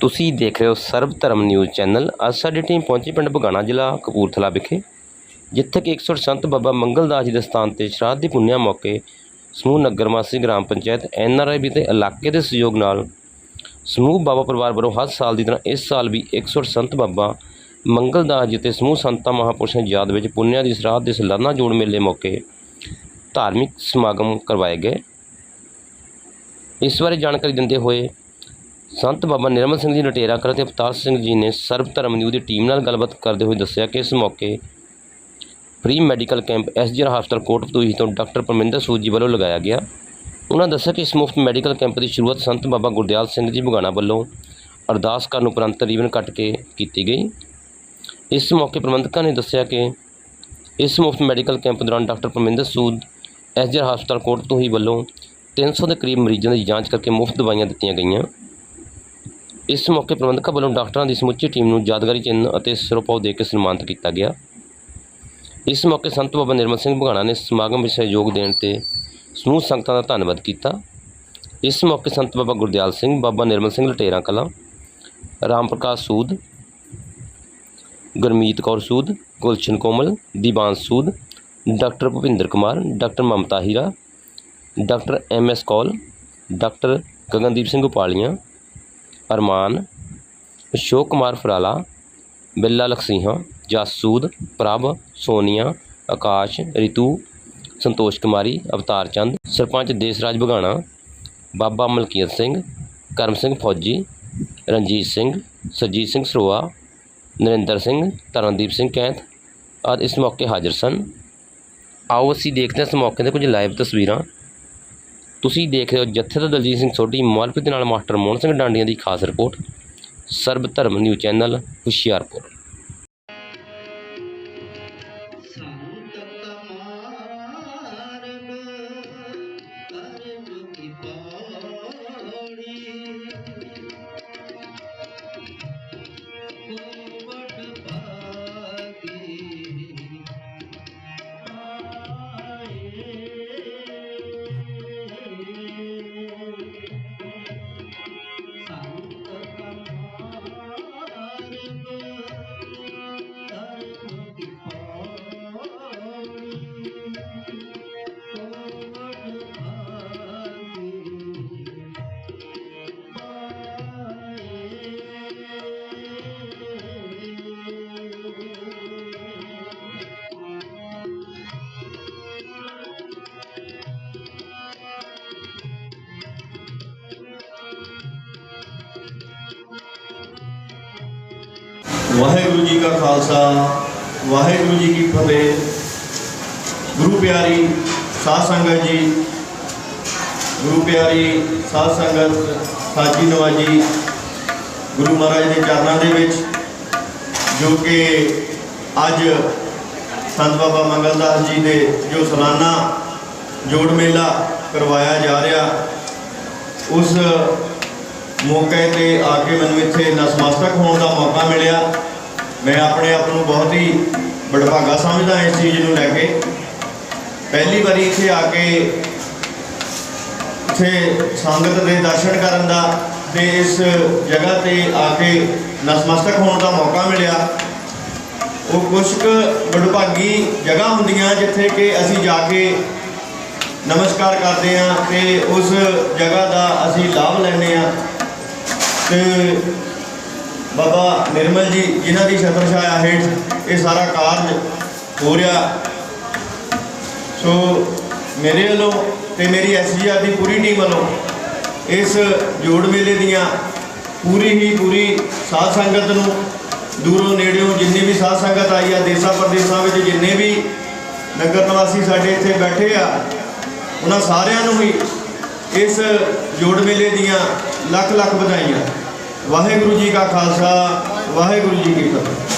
ਤੁਸੀਂ ਦੇਖ ਰਹੇ ਹੋ ਸਰਬ ਧਰਮ ਨਿਊਜ਼ ਚੈਨਲ। ਅੱਜ ਸਾਡੀ ਟੀਮ ਪਹੁੰਚੀ ਪਿੰਡ ਬਗਾਣਾ ਜ਼ਿਲ੍ਹਾ ਕਪੂਰਥਲਾ ਵਿਖੇ, ਜਿੱਥੇ ਕਿ 108 ਸੰਤ ਬਾਬਾ ਮੰਗਲ ਦਾਸ ਜੀ ਦੇ ਸਥਾਨ ਤੇ ਸ਼ਰਾਧ ਦੀ ਪੁੰਨਿਆ ਮੌਕੇ ਸਮੂਹ ਨਗਰ ਵਾਸੀ ਗ੍ਰਾਮ ਪੰਚਾਇਤ ਐਨਆਰਆਈ ਵੀ ਤੇ ਇਲਾਕੇ ਦੇ ਸਹਿਯੋਗ ਨਾਲ ਸਮੂਹ ਬਾਬਾ ਪਰਿਵਾਰ ਵੱਲੋਂ ਹਰ ਸਾਲ ਦੀ ਤਰ੍ਹਾਂ ਇਸ ਸਾਲ ਵੀ 108 ਸੰਤ ਬਾਬਾ ਮੰਗਲ ਦਾਸ ਜੀ ਤੇ ਸਮੂਹ ਸੰਤਾਂ ਮਹਾਂਪੁਰਸ਼ਾਂ ਦੀ ਯਾਦ ਵਿੱਚ ਪੁੰਨਿਆ ਦੀ ਸ਼ਰਾਧ ਦੇ ਸਾਲਾਨਾ ਜੋੜ ਮੇਲੇ ਮੌਕੇ ਧਾਰਮਿਕ ਸਮਾਗਮ ਕਰਵਾਏ ਗਏ। ਇਸ ਬਾਰੇ ਜਾਣਕਾਰੀ ਦਿੰਦੇ ਹੋਏ ਸੰਤ ਬਾਬਾ ਨਿਰਮਲ ਸਿੰਘ ਜੀ ਲਟੇਰਾ ਕਰ ਅਤੇ ਅਵਤਾਰ ਸਿੰਘ ਜੀ ਨੇ ਸਰਬ ਧਰਮ ਨਿਊਜ਼ ਦੀ ਟੀਮ ਨਾਲ ਗੱਲਬਾਤ ਕਰਦੇ ਹੋਏ ਦੱਸਿਆ ਕਿ ਇਸ ਮੌਕੇ ਫ੍ਰੀ ਮੈਡੀਕਲ ਕੈਂਪ ਐਸਜੀਆਰ ਹਸਪਤਾਲ ਕੋਟਪਤੂਹੀ ਤੋਂ ਡਾਕਟਰ ਪਰਮਿੰਦਰ ਸੂਦ ਜੀ ਵੱਲੋਂ ਲਗਾਇਆ ਗਿਆ। ਉਹਨਾਂ ਦੱਸਿਆ ਕਿ ਇਸ ਮੁਫਤ ਮੈਡੀਕਲ ਕੈਂਪ ਦੀ ਸ਼ੁਰੂਆਤ ਸੰਤ ਬਾਬਾ ਗੁਰਦਿਆਲ ਸਿੰਘ ਜੀ ਬੁਗਾਣਾ ਵੱਲੋਂ ਅਰਦਾਸ ਕਰਨ ਉਪਰੰਤ ਰੀਵਨ ਕੱਟ ਕੇ ਕੀਤੀ ਗਈ। ਇਸ ਮੌਕੇ ਪ੍ਰਬੰਧਕਾਂ ਨੇ ਦੱਸਿਆ ਕਿ ਇਸ ਮੁਫਤ ਮੈਡੀਕਲ ਕੈਂਪ ਦੌਰਾਨ ਡਾਕਟਰ ਪਰਮਿੰਦਰ ਸੂਦ, ਐਸਜੀਆਰ ਹਸਪਤਾਲ ਕੋਟਪਤੂਹੀ ਵੱਲੋਂ 300 ਦੇ ਕਰੀਬ ਮਰੀਜ਼ਾਂ ਦੀ ਜਾਂਚ ਕਰਕੇ ਮੁਫਤ ਦਵਾਈਆਂ ਦਿੱਤੀਆਂ ਗਈਆਂ। ਇਸ ਮੌਕੇ ਪ੍ਰਬੰਧਕਾਂ ਵੱਲੋਂ ਡਾਕਟਰਾਂ ਦੀ ਸਮੁੱਚੀ ਟੀਮ ਨੂੰ ਯਾਦਗਾਰੀ ਚਿੰਨ੍ਹ ਅਤੇ ਸਿਰੋਪਾਓ ਦੇ ਕੇ ਸਨਮਾਨਿਤ ਕੀਤਾ ਗਿਆ। ਇਸ ਮੌਕੇ ਸੰਤ ਬਾਬਾ ਨਿਰਮਲ ਸਿੰਘ ਬੁਗਾਣਾ ਨੇ ਸਮਾਗਮ ਵਿੱਚ ਸਹਿਯੋਗ ਦੇਣ ਤੇ ਸਮੂਹ ਸੰਗਤਾਂ ਦਾ ਧੰਨਵਾਦ ਕੀਤਾ। ਇਸ ਮੌਕੇ Sant Baba Gurdial Singh, Baba Nirmal Singh Latera Kalan, Ram Parkash Sood, Gurmeet Kaur Sood, Gulshan Komal, Diwan Sood, doctor Bhupinder Kumar, doctor Mamta Heera, doctor M S Kaul, doctor Gagandeep Singh Upalian Arman, Ashok Kumar Farala, Billa Lakhsihan, Jasood, Prabh, Sonia, Akash, Ritu, Santosh Kumari, ਅਵਤਾਰ ਚੰਦ, ਸਰਪੰਚ ਦੇਸਰਾਜ ਬਗਾਣਾ ਬਾਬਾ ਮਲਕੀਤ ਸਿੰਘ, ਕਰਮ ਸਿੰਘ ਫੌਜੀ, ਰਣਜੀਤ ਸਿੰਘ, ਸਰਜੀਤ ਸਿੰਘ ਸਰੋਆ, ਨਰਿੰਦਰ ਸਿੰਘ, ਤਰਨਦੀਪ ਸਿੰਘ ਕੈਂਥ ਆਦਿ ਇਸ ਮੌਕੇ ਹਾਜ਼ਰ ਸਨ। ਆਓ ਅਸੀਂ ਦੇਖਦੇ ਹਾਂ ਇਸ ਮੌਕੇ ਦੇ ਕੁਝ ਲਾਈਵ ਤਸਵੀਰਾਂ। ਤੁਸੀਂ ਦੇਖ ਰਹੇ ਹੋ ਜੱਥੇ ਦਲਜੀਤ ਸਿੰਘ ਸੋਢੀ ਮਾਲਪੁਰ ਦੇ ਨਾਲ ਮਾਸਟਰ ਮੋਹਨ ਸਿੰਘ ਡਾਂਡੀਆਂ ਦੀ ਖਾਸ ਰਿਪੋਰਟ, ਸਰਬ ਧਰਮ ਨਿਊ ਚੈਨਲ ਹੁਸ਼ਿਆਰਪੁਰ। ਵਾਹਿਗੁਰੂ ਜੀ ਕਾ ਖਾਲਸਾ, ਵਾਹਿਗੁਰੂ ਜੀ ਕੀ ਫਤਿਹ। ਗੁਰੂ ਪਿਆਰੀ ਸਾਧ ਸੰਗਤ ਜੀ, ਗੁਰੂ ਪਿਆਰੀ ਸਾਧ ਸੰਗਤ ਸਾਜੀ ਨਵਾਜੀ, ਗੁਰੂ ਮਹਾਰਾਜ ਦੇ ਚਰਨਾਂ ਦੇ ਵਿੱਚ, ਜੋ ਕਿ ਅੱਜ ਸੰਤ ਬਾਬਾ ਮੰਗਲਦਾਸ ਜੀ ਦੇ ਜੋ ਸਾਲਾਨਾ ਜੋੜ ਮੇਲਾ ਕਰਵਾਇਆ ਜਾ ਰਿਹਾ, ਉਸ ਮੌਕੇ ਤੇ ਆ ਕੇ ਮੈਨੂੰ ਇੱਥੇ ਨਸਮਸਤਕ ਹੋਣ ਦਾ ਮੌਕਾ ਮਿਲਿਆ। ਮੈਂ ਆਪਣੇ ਆਪ ਨੂੰ ਬਹੁਤ ਹੀ ਬੜਭਾਗਾ ਸਮਝਦਾ ਇਸ ਚੀਜ਼ ਨੂੰ ਲੈ ਕੇ। ਪਹਿਲੀ ਵਾਰੀ ਇੱਥੇ ਆ ਕੇ ਇੱਥੇ ਸੰਗਤ ਦੇ ਦਰਸ਼ਨ ਕਰਨ ਦਾ ਤੇ ਇਸ ਜਗ੍ਹਾ ਤੇ ਆ ਕੇ ਨਸਮਸਤਕ ਹੋਣ ਦਾ ਮੌਕਾ ਮਿਲਿਆ। ਉਹ ਕੁਝ ਕੁ ਬੜਭਾਗੀ ਜਗ੍ਹਾ ਹੁੰਦੀਆਂ ਜਿੱਥੇ ਕਿ ਅਸੀਂ ਜਾ ਕੇ ਨਮਸਕਾਰ ਕਰਦੇ ਹਾਂ ਤੇ ਉਸ ਜਗ੍ਹਾ ਦਾ ਅਸੀਂ ਲਾਭ ਲੈਂਦੇ ਹਾਂ। ਤੇ ਬਾਬਾ ਨਿਰਮਲ ਜੀ, ਜਿਨ੍ਹਾਂ ਦੀ ਛਤਰ ਛਾਇਆ ਹੇਠ ਇਹ ਸਾਰਾ ਕਾਰਜ ਹੋ ਰਿਹਾ। ਸੋ ਮੇਰੇ ਵੱਲੋਂ ਤੇ ਮੇਰੀ ਐਸਜੀਆਰ ਦੀ ਪੂਰੀ ਟੀਮ ਵੱਲੋਂ ਇਸ ਜੋੜ ਮੇਲੇ ਦੀਆਂ ਪੂਰੀ ਹੀ ਪੂਰੀ ਸਾਧ ਸੰਗਤ ਨੂੰ, ਦੂਰੋਂ ਨੇੜਿਓਂ ਜਿੰਨੀ ਵੀ ਸਾਧ ਸੰਗਤ ਆਈ ਆ ਦੇਸਾਂ ਪ੍ਰਦੇਸਾਂ ਵਿੱਚ, ਜਿੰਨੇ ਵੀ ਨਗਰ ਨਿਵਾਸੀ ਸਾਡੇ ਇੱਥੇ ਬੈਠੇ ਆ, ਉਹਨਾਂ ਸਾਰਿਆਂ ਨੂੰ ਵੀ ਇਸ ਜੋੜ ਮੇਲੇ ਦੀਆਂ ਲੱਖ ਲੱਖ ਵਧਾਈਆਂ। ਵਾਹਿਗੁਰੂ ਜੀ ਕਾ ਖਾਲਸਾ ਵਾਹਿਗੁਰੂ ਜੀ ਕੀ ਫਤਿਹ।